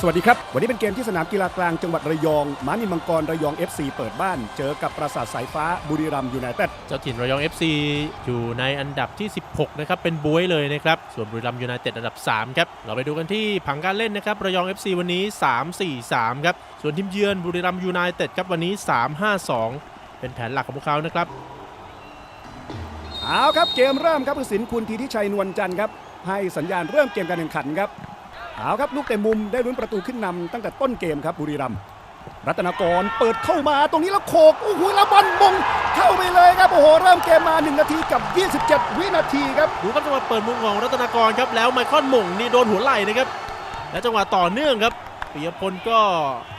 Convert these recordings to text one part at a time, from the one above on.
สวัสดีครับ วันนี้เป็นเกมที่สนามกีฬากลางจังหวัดระยอง ม้านินมังกรระยอง FC เปิดบ้าน เจอกับปราสาทสายฟ้าบุรีรัมย์ยูไนเต็ด เจ้าถิ่นระยอง FC อยู่ในอันดับที่ 16 นะครับ เป็นบวยเลยนะครับ ส่วนบุรีรัมย์ยูไนเต็ดอันดับ 3 ครับ เราไปดูกันที่ผังการเล่นนะครับ ระยอง FC วันนี้ 3-4-3 ครับ ส่วนทีมเยือนบุรีรัมย์ยูไนเต็ดครับวันนี้ 3-5-2 เป็นแผนหลักของพวกเขานะครับ เอาครับ เกมเริ่มครับผู้สินคุณทีทิชัยนวลจันทร์ครับ ให้สัญญาณเริ่มเกมการแข่งขันครับ เอาครับลูกเตะมุมได้ลุ้นประตูขึ้นนำตั้งแต่ต้นเกมครับบุรีรัมย์รัตนากรเปิดเข้ามาตรงนี้แล้วโขกโอ้โหแล้วบอลมงเข้าไปเลยครับโอ้โหเริ่มเกมมา 1 นาทีกับ 27 วินาทีครับดูครับจังหวะเปิดมุมของรัตนากรครับแล้วไมคอนหม่งนี่โดนหัวไหล่นะครับ และจังหวะต่อเนื่องครับปิยพลก็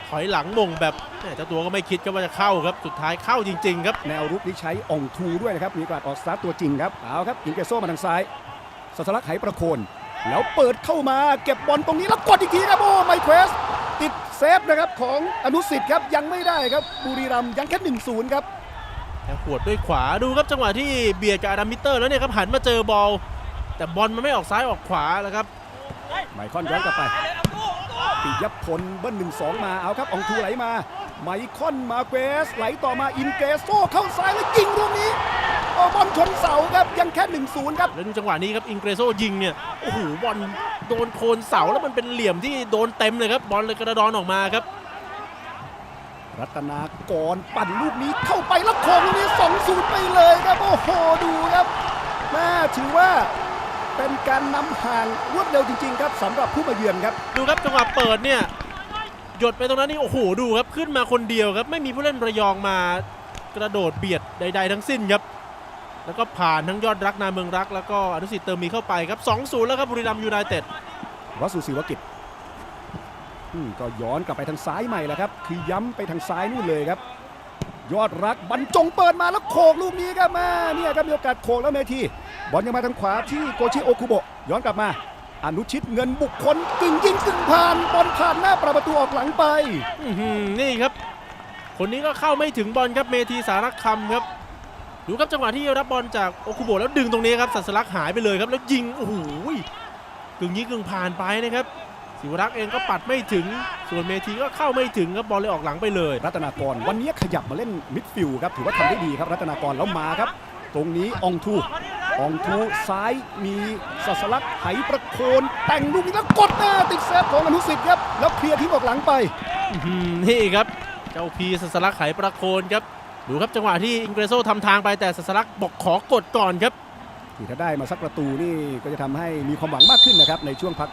ถอยหลังหม่งแบบแหม่เจ้าตัวก็ไม่คิดครับว่าจะเข้าครับสุดท้ายเข้าจริง ๆ ครับแนวรุกนี้ใช้อ่องทูด้วยนะครับมีโอกาสออกสตาร์ทตัวจริงครับเอาครับยิงเกโซ่มาทางซ้ายสัสลักไหประโคน แล้วเปิดเข้ามาเก็บบอลตรงนี้แล้วกดอีกทีครับโอ้ไมเควส ติดเซฟนะครับของอนุสิทธิ์ครับยังไม่ได้ครับบุรีรัมย์ยังแค่1-0ครับแล้วขวดด้วยขวาดูครับจังหวะที่เบียดกับอาดัมมิเตอร์แล้วเนี่ยครับหันมาเจอบอลแต่บอลมันไม่ออกซ้ายออกขวาแล้วครับไมคอนย้อนกลับไปปิยพลเบิ้ลหนึ่งสองมาเอาครับอองทูไหลมา ไมคอนมาเกสไหลต่อมาอินเกโซเข้าซ้ายแล้วยิงลูกนี้โอ้บอล ชนเสาครับยังแค่ 1-0 ครับแล้วดูจังหวะนี้ครับอิงเกรโซยิงเนี่ยโอ้โหบอลโดนโคนเสาแล้วมันเป็นเหลี่ยมที่โดนเต็มเลยครับบอลเลยกระดอนออกมาครับ รัตนากรปั่นลูกนี้เข้าไปแล้วโค้งลูกนี้2-0ไปเลยครับโอ้โหดูครับแม่ถือว่าเป็นการนำห่างรวดเร็วจริงๆครับสำหรับผู้มาเยือนครับ ดูครับจังหวะเปิดเนี่ยหยดไปตรงนั้นนี่โอ้โหดูครับขึ้นมาคนเดียวครับ ไม่มีผู้เล่นระยองมากระโดดเบียดใด ๆ ทั้งสิ้นครับ แล้วก็ผ่านทั้งยอดรักนาเมืองรัก แล้วก็อนุสิทธิ์เติมมีเข้าไปครับ2-0แล้วครับบุรีรัมย์ยูไนเต็ดวสุศิวกิจอืมก็ย้อนกลับไปทางซ้ายใหม่แหละครับ คือย้ำไปทางซ้ายนู่นเลยครับ ยอดรักบรรจงเปิดมาแล้วโขกลูกนี้ครับแม่เนี่ยครับมีโอกาสโขกแล้วเมทีบอลยังมาทางขวาที่โกชิโอคุโบะย้อนกลับมา อนุชิตเงินบุคคลกึ่งยิงกึ่งผ่านบอลผ่านหน้าประตูออกหลังไปอื้อหือนี่ครับ คนนี้ก็เข้าไม่ถึงบอลครับเมธีสารคำครับ ดูครับจังหวะที่รับบอลจากโอคุโบะแล้วดึงตรงนี้ครับสัสลักหายไปเลยครับแล้วยิงโอ้โหกึ่งยิงกึ่งผ่านไปนะครับศิวรักษ์เองก็ปัดไม่ถึง ส่วนเมธีก็เข้าไม่ถึงครับบอลเลยออกหลังไปเลย รัตนากรวันนี้ขยับมาเล่นมิดฟิลด์ครับถือว่าทำได้ดีครับรัตนากรแล้วมาครับ ตรงนี้อองทูอองทูซ้ายมีสัสลักไหประโคนแต่งลูกนี้แล้วกดหน้าติดเซฟของอนุสิทธิ์ครับแล้วเคลียร์ทิ้งออกหลังไปอื้อหือนี่ครับ เจ้าพีสัสลักไขประโคนครับ ดูครับจังหวะที่อิงเกรโซทำทางไปแต่สัสลักบอกขอกดก่อนครับที่ถ้าได้มาสักประตูนี่ก็จะทำให้มีความหวังมากขึ้นนะครับในช่วงพัก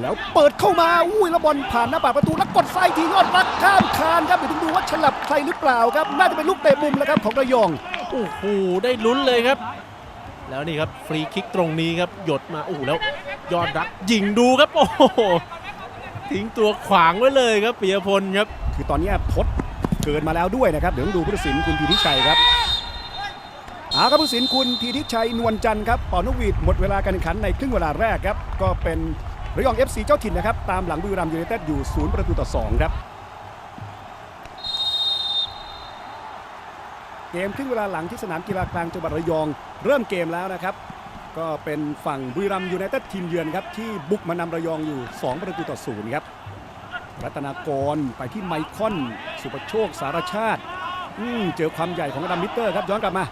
แล้วเปิดเข้ามาอุ้ยแล้วบอลผ่านหน้าปากประตูแล้วกดไส้ทียอดรักข้ามคานครับเดี๋ยวต้องดูว่าฉลับใครหรือเปล่าครับ น่าจะเป็นลูกเตะมุมแล้วครับของระยองโอ้โหได้ลุ้นเลยครับ แล้วนี่ครับฟรีคิกตรงนี้ครับหยดมาโอ้โหแล้วยอดรักยิงดูครับโอ้โหทิ้งตัวขวางไว้เลยครับปิยพลครับ คือตอนนี้ทด เกินมาแล้วด้วยนะครับเดี๋ยวดูผู้ตัดสินคุณทีทิชัยครับอาครับผู้สินคุณทีทิชัยนวลจันทร์ครับปอนกหวีดหมดเวลาการแข่งขันในครึ่งเวลาแรกครับ ก็เป็นระยอง FC เจ้าถิ่นนะครับ ตามหลังบุรีรัมย์ยูไนเต็ดอยู่ศูนย์ประตูต่อสองครับ เกมครึ่งเวลาหลังที่สนามกีฬากลางจังหวัดระยองเริ่มเกมแล้วนะครับ ก็เป็นฝั่งบุรีรัมย์ยูไนเต็ดทีมเยือนครับ ที่บุกมานำระยองอยู่ 2 ประตูต่อศูนย์ครับ รัตนากรไปที่ไมคอน สุประโชคสารชาติอืมเจอความใหญ่ของอดัมมิเตอร์ครับย้อนกลับมา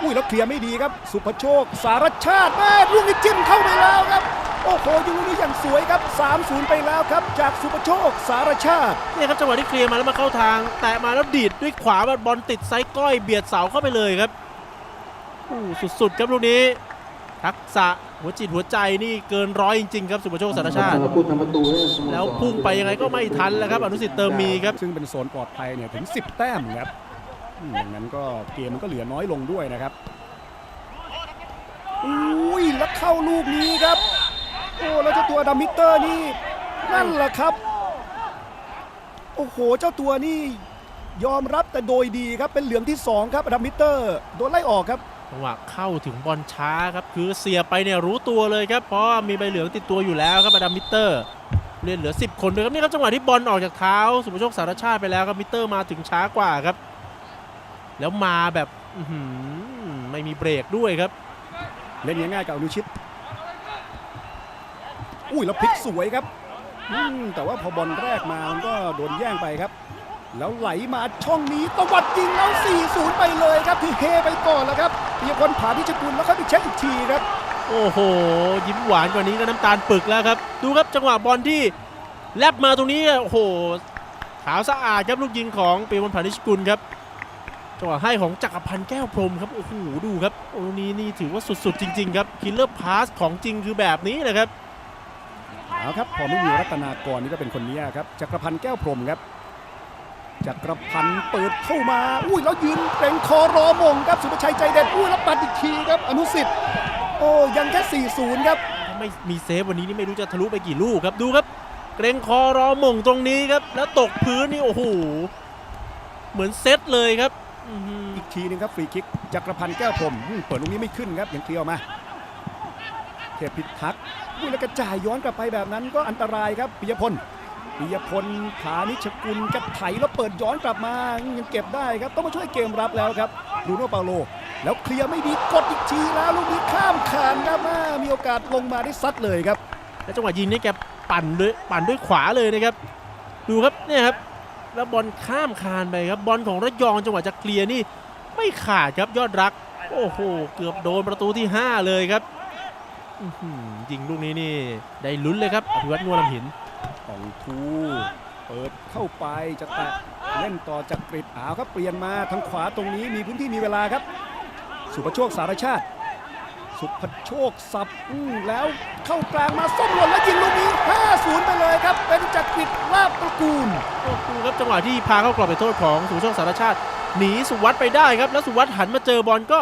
อุ้ยแล้วเคลียร์ไม่ดีครับ สุประโชค สารชาติแม่ลูกนี้จิ้มเข้าไปแล้วครับ โอ้โหยิงลูกนี้อย่างสวยครับ 3-0 ไปแล้วครับ จากสุประโชค สารชาติ เนี่ยครับจังหวะที่เคลียร์มาแล้วมาเข้าทาง แตะมาแล้วดีดด้วยขวาบอลติดไซส์ก้อยเบียดเสาเข้าไปเลยครับโอ้สุดๆครับลูกนี้ ทักษะ หัวจิตหัวใจนี่เกินร้อยจริงๆครับสุประโชคสารชาติพูดทำประตูให้สโมสรแล้วพุ่งไปยังไงก็ไม่ทันแล้วครับ อนุสิทธิ์เติมมีครับ ซึ่งเป็นโซนปลอดภัยเนี่ยถึง 10 แต้มครับอืมอย่างนั้นก็เกมมันก็เหลือน้อยลงด้วยนะครับอุ้ยแล้วเข้าลูกนี้ครับโอ้แล้วเจ้าตัวอดัมมิเตอร์นี่นั่นแหละครับโอ้โหเจ้าตัวนี่ยอมรับแต่โดยดีครับเป็นเหลืองที่2ครับอดัมมิเตอร์โดนไล่ออกครับ จังหวะเข้าถึงบอลช้าครับคือเสียไปเนี่ยรู้ตัวเลยครับเพราะมีใบเหลืองติดตัวอยู่แล้วครับอดัมมิเตอร์เล่นเหลือ 10 คนด้วยครับนี่ครับจังหวะที่บอลออกจากเท้าสุภโชคสารชาติไปแล้วครับมิเตอร์มาถึงช้ากว่าครับ แล้วมาแบบไม่มีเบรกด้วยครับ เล่นง่ายๆกับอนุชิตอุ้ยแล้วพลิกสวยครับแต่ว่าพอบอลแรกมามันก็โดนแย่งไปครับ แล้วไหลมาช่องนี้ตวัดยิงแล้ว 4-0 ไปเลยครับที่เฮไปก่อนแล้วครับปียพลผานิชกุลแล้วค่อยไปเช็คอีกทีครับ โอ้โห ยิ้มหวานกว่านี้ก็น้ำตาลปึกแล้วครับ ดูครับจังหวะบอลที่แลบมาตรงนี้โอ้โห ขาวสะอาดครับลูกยิงของเปรมพานิชกุลครับจังหวะให้ของจักรพันธ์แก้วพรหมครับโอ้โหดูครับโอ้นี้นี่ถือว่าสุดๆ จริง ๆ ครับคิลเลอร์พาสของจริงคือแบบนี้นะครับเอาครับพอไม่มีรัตนากรนี่ก็เป็นคนนี้ครับจักรพันธ์แก้วพรหมครับ จักรพันธ์เปิดเข้ามา อุ้ยแล้วยืนเกรงคอรอมงครับสุภชัยใจเด็ด อุ้ยแล้วปัดอีกทีครับอนุสิทธิ์โอ้ยังแค่ 4-0 ครับ ถ้าไม่มีเซฟวันนี้นี่ไม่รู้จะทะลุไปกี่ลูกครับดูครับ เกรงคอรอหม่งตรงนี้ครับ แล้วตกพื้นนี่โอ้โหเหมือนเซตเลยครับอื้อหือ อีกทีหนึงครับฟรีคิกจักรพันธ์แก้วพรหมอืมเปิดลูกนี้ไม่ขึ้นครับยังเคลียร์ออกมา เทพพิทักษ์อุ้ยแล้วกระจายย้อนกลับไปแบบนั้นก็อันตรายครับปิยพล ปิยพลผานิชกุลกระไถแล้วเปิดย้อนกลับมายังเก็บได้ครับ ต้องมาช่วยเกมรับแล้วครับรูโน่เปาโล แล้วเคลียร์ไม่ดีกดอีกทีแล้วลูกนี้ข้ามคานครับอ่ามีโอกาสลงมาได้ซัดเลยครับแล้วจังหวะยิงนี่แกปั่นด้วยปั่นด้วยขวาเลยนะครับ ดูครับเนี่ยครับแล้วบอลข้ามคานไปครับบอลของระยองจังหวะจะเคลียร์นี่ไม่ขาดครับยอดรัก โอ้โหเกือบโดนประตูที่ 5 เลยครับยิงลูกนี้นี่ได้ลุ้นเลยครับอภิวัตนวลลำหิน ของทูเปิดเข้าไปจะแตะเล่นต่อจากกริดอาวครับเปลี่ยนมาทางขวาตรงนี้มีพื้นที่มีเวลาครับ สุภโชคสารชาติ สุภโชคสับอื้อแล้วเข้ากลางมาส้มหล่นแล้วยิงลูกนี้ 5-0 ไปเลยครับ เป็นจากกริดลาบตระกูลโอ้โหครับจังหวะที่พาเข้ากรอบไปโทษของสุภโชคสารชาติหนีสุวัสด์ไปได้ครับ แล้วสุวัสด์หันมาเจอบอลก็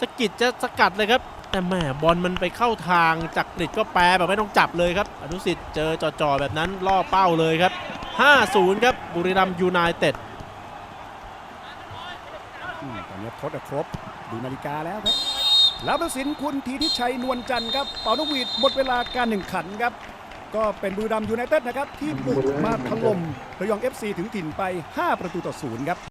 สกิดจะสกัดเลยครับ แต่แหมบอลมันไปเข้าทางจากกริดก็แปรแบบไม่ต้องจับเลยครับ อนุสิทธิ์เจอจ่อๆแบบนั้นล่อเป้าเลยครับ 5-0 ครับบุรีรัมยูไนเต็ดอืมตอนนี้ทดครบดูนาฬิกาแล้วครับแล้วตัดสินคุณทีทิชัยนวลจันทร์ครับเป่านกหวีดหมดเวลาการแข่งขันครับ ก็เป็นบุรีรัมยูไนเต็ดนะครับ ที่บุกมาถล่มระยอง FC ถึงถิ่นไป 5 ประตูต่อศูนย์ครับ